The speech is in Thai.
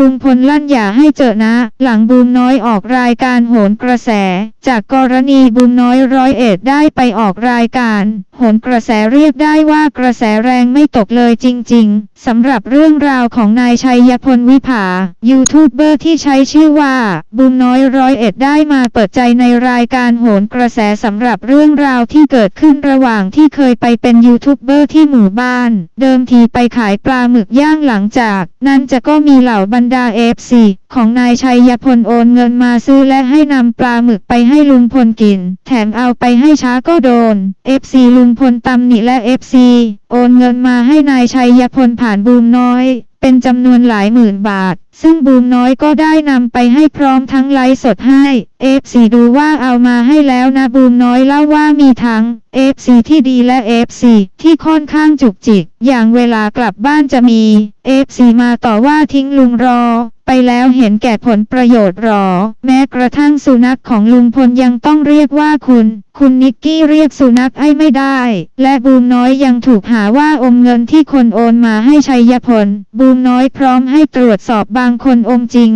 ลุงพลลั่นอย่าให้เจอนะ หลังบูมน้อยออกรายการโหนกระแส จากกรณีบูมน้อยร้อยเอ็ดได้ไปออกรายการ โหนกระแสเรียกได้ว่ากระแสแรงไม่ตกเลยจริง ๆสำหรับเรื่องราวของนายชัยพลวิภา ยูทูบเบอร์ที่ใช้ชื่อว่าบูมน้อยร้อยเอ็ดได้มาเปิดใจในรายการโหนกระแสสำหรับเรื่องราวที่เกิดขึ้นระหว่างที่เคยไปเป็นยูทูบเบอร์ที่หมู่บ้าน เดิมทีไปขายปลาหมึกย่างหลังจาก นั้นจะก็มีเหล่าบรรดาเอฟซีของนายชัยพลโอนเงินมาซื้อและให้นำปลาหมึกไปให้ลุงพลกิน แถมเอาไปให้ช้าก็โดนเอฟซีลุงพลตำหนิและเอฟซีโอนเงินมาให้นายชัยพลผ่านบูมน้อย เป็นจำนวนหลายหมื่นบาท ซึ่งบูมน้อยก็ได้นำไปให้พร้อมทั้งไลฟ์สดให้ F4 ดูว่าเอามาให้แล้วนะบูมน้อยเล่าว่ามีทั้ง F4 ที่ดีและ F4 ที่ค่อนข้างจุกจิก อย่างเวลากลับบ้านจะมี F4 มาต่อว่าทิ้งลุงรอ แล้วเห็นแก่ผลประโยชน์หรอ แม้กระทั่งสุนัขของลุงพลยังต้องเรียกว่าคุณ คุณนิกกี้เรียกสุนัขไอ้ไม่ได้ และบูมน้อยยังถูกหาว่าอมเงินที่คนโอนมาให้ชัยพล บูมน้อยพร้อมให้ตรวจสอบบางคนอมจริง